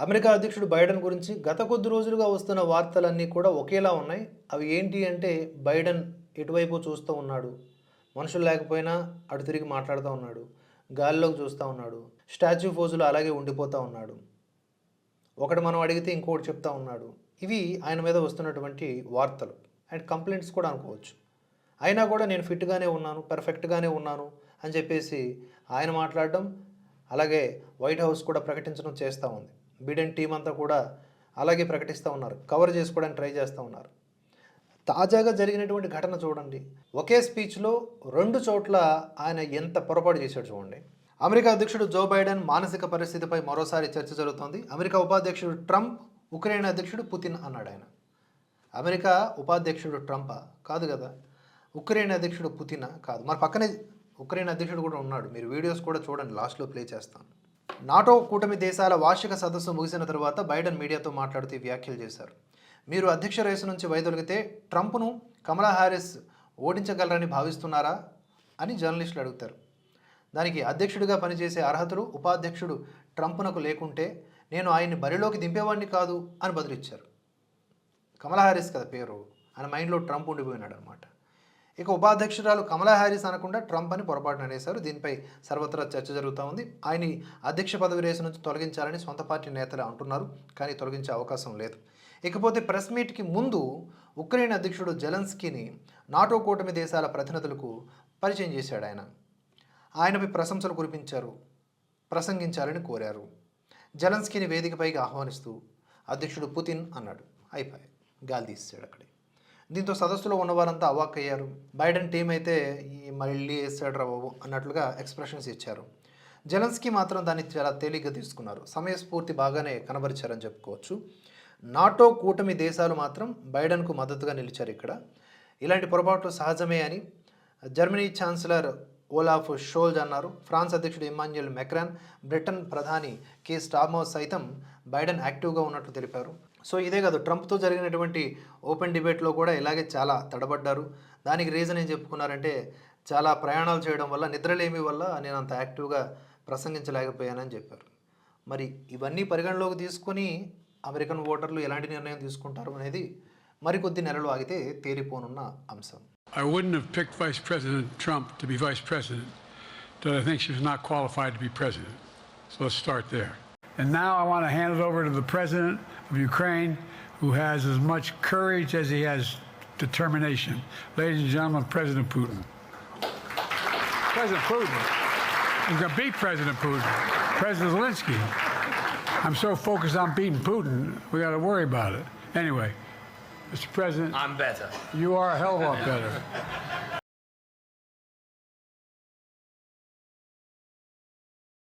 America అధ్యక్షుడు Biden గురించి గత కొద్ది రోజులుగా వస్తున్న వార్తలన్నీ కూడా ఒకేలా ఉన్నాయి. అవి ఏంటి అంటే బైడెన్ ఎటువైపు చూస్తూ ఉన్నాడు? మనుషులు లేకపోయినా అటు తిరిగి మాట్లాడుతూ ఉన్నాడు. గాలిలోకి చూస్తూ ఉన్నాడు. స్టాచ్యూ ఫోజులు అలాగే ఉండిపోతూ ఉన్నాడు. ఒకటి మనం అడిగితే ఇంకోటి చెప్తా ఉన్నాడు. ఇవి ఆయన మీద వస్తున్నటువంటి వార్తలు. అండ్ కంప్లైంట్స్ కూడా అనుకోవచ్చు. అయినా కూడా నేను ఫిట్గానే ఉన్నాను పర్ఫెక్ట్గానే ఉన్నాను అని చెప్పేసి ఆయన మాట్లాడడం అలాగే వైట్ హౌస్ కూడా ప్రకటించడం చేస్తూ ఉంది. బిడెన్ టీం అంతా కూడా అలాగే ప్రకటిస్తూ ఉన్నారు. కవర్ చేసుకోవడానికి ట్రై చేస్తూ ఉన్నారు. తాజాగా జరిగినటువంటి ఘటన చూడండి. ఒకే స్పీచ్లో రెండు చోట్ల ఆయన ఎంత పొరపాటు చేశాడు చూడండి. అమెరికా అధ్యక్షుడు జో బైడెన్ మానసిక పరిస్థితిపై మరోసారి చర్చ జరుగుతోంది. అమెరికా ఉపాధ్యక్షుడు ట్రంప్ ఉక్రెయిన్ అధ్యక్షుడు పుతిన్ అన్నాడు ఆయన. అమెరికా ఉపాధ్యక్షుడు ట్రంపా? కాదు కదా. ఉక్రెయిన్ అధ్యక్షుడు పుతినా? కాదు. మరి పక్కనే ఉక్రెయిన్ అధ్యక్షుడు కూడా ఉన్నాడు. మీరు వీడియోస్ కూడా చూడండి. లాస్ట్లో ప్లే చేస్తాను. నాటో కూటమి దేశాల వార్షిక సదస్సు ముగిసిన తర్వాత బైడెన్ మీడియాతో మాట్లాడుతూ వ్యాఖ్యలు చేశారు. మీరు అధ్యక్ష రేసు నుంచి వైదొలిగితే ట్రంప్ను కమలా హారిస్ ఓడించగలరని భావిస్తున్నారా అని జర్నలిస్టులు అడుగుతారు. దానికి అధ్యక్షుడిగా పనిచేసే అర్హతలు ఉపాధ్యక్షుడు ట్రంప్నకు లేకుంటే నేను ఆయన్ని బరిలోకి దింపేవాడిని కాదు అని బదులిచ్చారు. కమలా హారిస్ కదా పేరు. ఆయన మైండ్లో ట్రంప్ ఉండిపోయినాడు అనమాట ఇక ఉపాధ్యక్షురాలు కమలా హ్యారిస్ అనకుండా ట్రంప్ అని పొరపాటున అనేశారు. దీనిపై సర్వత్రా చర్చ జరుగుతూ ఉంది. ఆయన అధ్యక్ష పదవి రేసు నుంచి తొలగించాలని సొంత పార్టీ నేతలు అంటున్నారు కానీ తొలగించే అవకాశం లేదు. ఇకపోతే ప్రెస్ మీట్కి ముందు ఉక్రెయిన్ అధ్యక్షుడు జెలెన్స్కీని నాటో కూటమి దేశాల ప్రతినిధులకు పరిచయం చేశాడు ఆయన. ఆయనపై ప్రశంసలు కురిపించారు ప్రసంగించాలని కోరారు. జెలెన్స్కీని వేదికపైకి ఆహ్వానిస్తూ అధ్యక్షుడు పుతిన్ అన్నాడు. అయిపోయి గాలి తీసాడు అక్కడే. దీంతో సదస్సులో ఉన్నవారంతా అవాక్కయ్యారు బైడెన్ టీం అయితే ఈ మళ్ళీ వేసాడు రా బాబు అన్నట్లుగా ఎక్స్ప్రెషన్స్ ఇచ్చారు. జెలెన్స్కీ మాత్రం దాన్ని చాలా తేలిగ్గా తీసుకున్నారు. సమయస్ఫూర్తి బాగానే కనబరిచారని చెప్పుకోవచ్చు. నాటో కూటమి దేశాలు మాత్రం బైడెన్కు మద్దతుగా నిలిచారు ఇక్కడ. ఇలాంటి పొరపాట్లు సహజమే అని జర్మనీ ఛాన్సలర్ ఓలాఫ్ షోల్జ్ అన్నారు. ఫ్రాన్స్ అధ్యక్షుడు ఇమాన్యుయల్ మెక్రాన్ బ్రిటన్ ప్రధాని కే స్టార్మౌస్ సైతం బైడెన్ యాక్టివ్గా ఉన్నట్లు తెలిపారు. సో ఇదే కాదు ట్రంప్తో జరిగినటువంటి ఓపెన్ డిబేట్లో కూడా ఇలాగే చాలా తడబడ్డారు దానికి రీజన్ ఏం చెప్పుకున్నారంటే చాలా ప్రయాణాలు చేయడం వల్ల నిద్రలేమి వల్ల నేను అంత యాక్టివ్గా ప్రసంగించలేకపోయానని చెప్పారు మరి ఇవన్నీ పరిగణలోకి తీసుకొని అమెరికన్ ఓటర్లు ఎలాంటి నిర్ణయం తీసుకుంటారు అనేది మరికొద్ది నెలలు ఆగితే తేలిపోనున్న అంశం I wouldn't have picked Vice President Trump to be vice president that I think she was not qualified to be president. So let's start there. And now I want to hand it over to the president of Ukraine, who has as much courage as he has determination. Ladies and gentlemen, President Putin. President Putin. He's going to beat President Putin. President Zelensky. I'm so focused on beating Putin, we got to worry about it. Anyway, Mr. President. I'm better. You are a hell of a lot better.